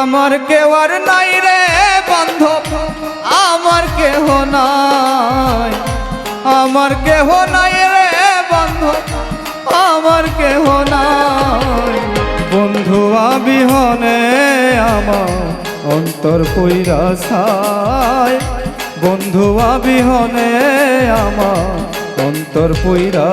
আমার কেউ আর নাই রে বান্ধব আমার কেহ নাই। আমার কেহ নাই রে বান্ধব আমার কেহ নাই। বন্ধু আবিহনে আমার অন্তর কইরা ছায় বন্ধু আবিহনে আমার অন্তর পইরা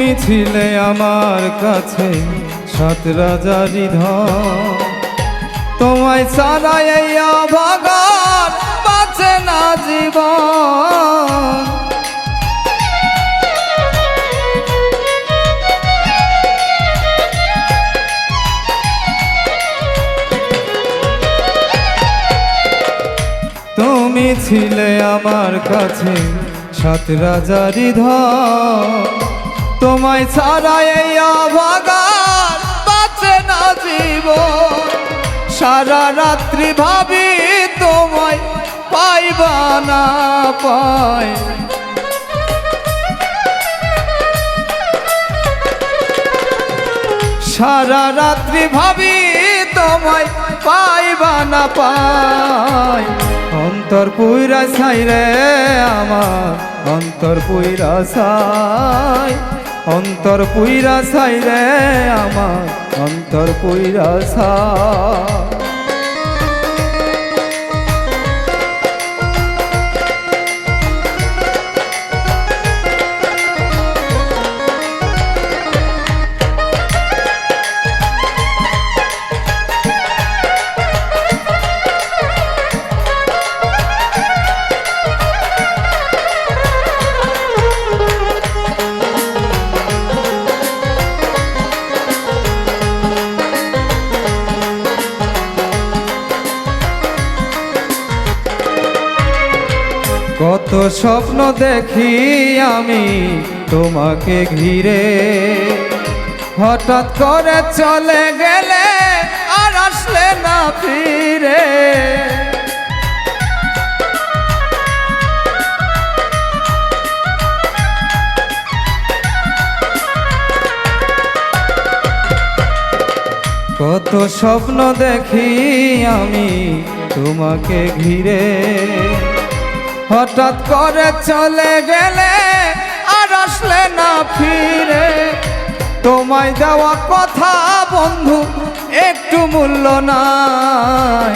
তুমি ছিলে আমার কাছে সাত রাজারি তোমায় সারাই ভাগান বাঁচে না জীবন। তুমি ছিলে আমার কাছে সাত রাজারি তোমায় ছাড়া এই অভাগার বাঁচে না জীবন। সারা রাত্রি ভাবি তোমায় পাইবা না পায়। সারা রাত্রি ভাবি তোমায় পাইবা না পাই অন্তর পুইরা ছাই রে আমার, অন্তর পুইরা ছাই। অন্তর পুইরা সাইরে আমার অন্তর পুইরা ছাই। কত স্বপ্ন দেখি আমি তোমাকে ঘিরে। হঠাৎ করে চলে গেলে আর আসলে না ফিরে। কত স্বপ্ন দেখি আমি তোমাকে ঘিরে। হঠাৎ করে চলে গেলে আর আসলে না ফিরে। তোমায় দেওয়া কথা বন্ধু, একটু মূল্য নাই।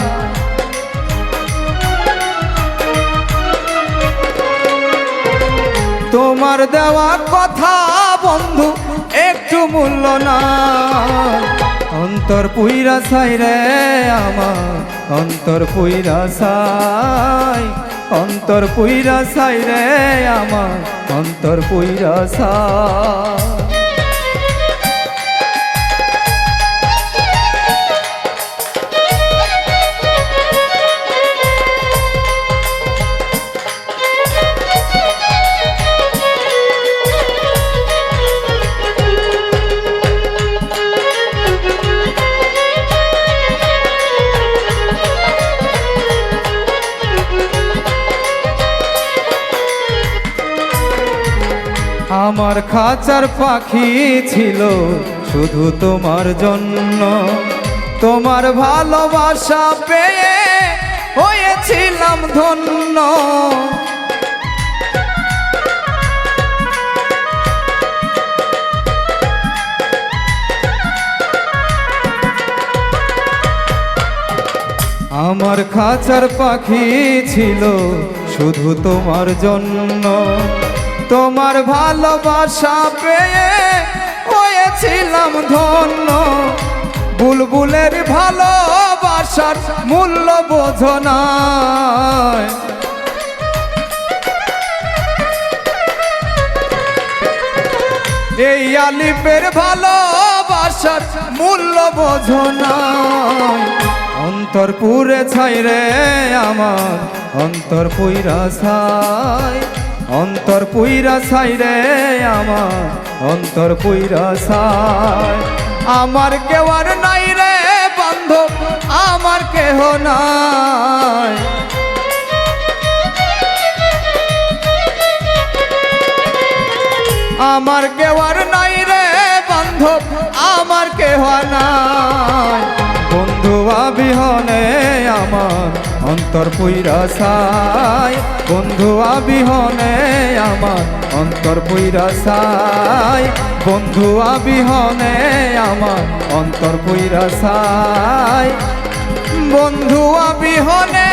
তোমার দেওয়া কথা বন্ধু, একটু মূল্য নাই। অন্তর পুইরা সাই রে আমার, অন্তর পুইরা ছাই। অন্তর পুইরা সাইরে আমার অন্তর পুইরা ছাই। আমার খাঁচার পাখি ছিল, শুধু তোমার জন্য। তোমার ভালোবাসা পেয়ে হয়েছিলাম ধন্য। আমার খাঁচার পাখি ছিল, শুধু তোমার জন্য। তোমার ভালোবাসা পেয়ে হয়েছিলাম ধন্য। বুলবুলের ভালোবাসার মূল্য বোঝো না। এই আলিপের ভালোবাসার মূল্য বোঝো নাই অন্তর পুরে ছাই রে আমার, অন্তর পুইরা ছাই। অন্তর পুইরা সাই রে আমার, অন্তর পুইরা সাই আমার কেউ আর নাই রে বান্ধব আমার কেহ নাই। আমার কেউ আর নাই পুইরা সাই বন্ধু আবিহনে আমার অন্তর পুইরা সাই বন্ধু আবিহনে আমার অন্তর পুইরা সাই বন্ধু আবিহনে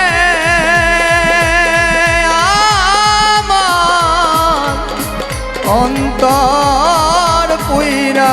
আমার অন্তর পুইরা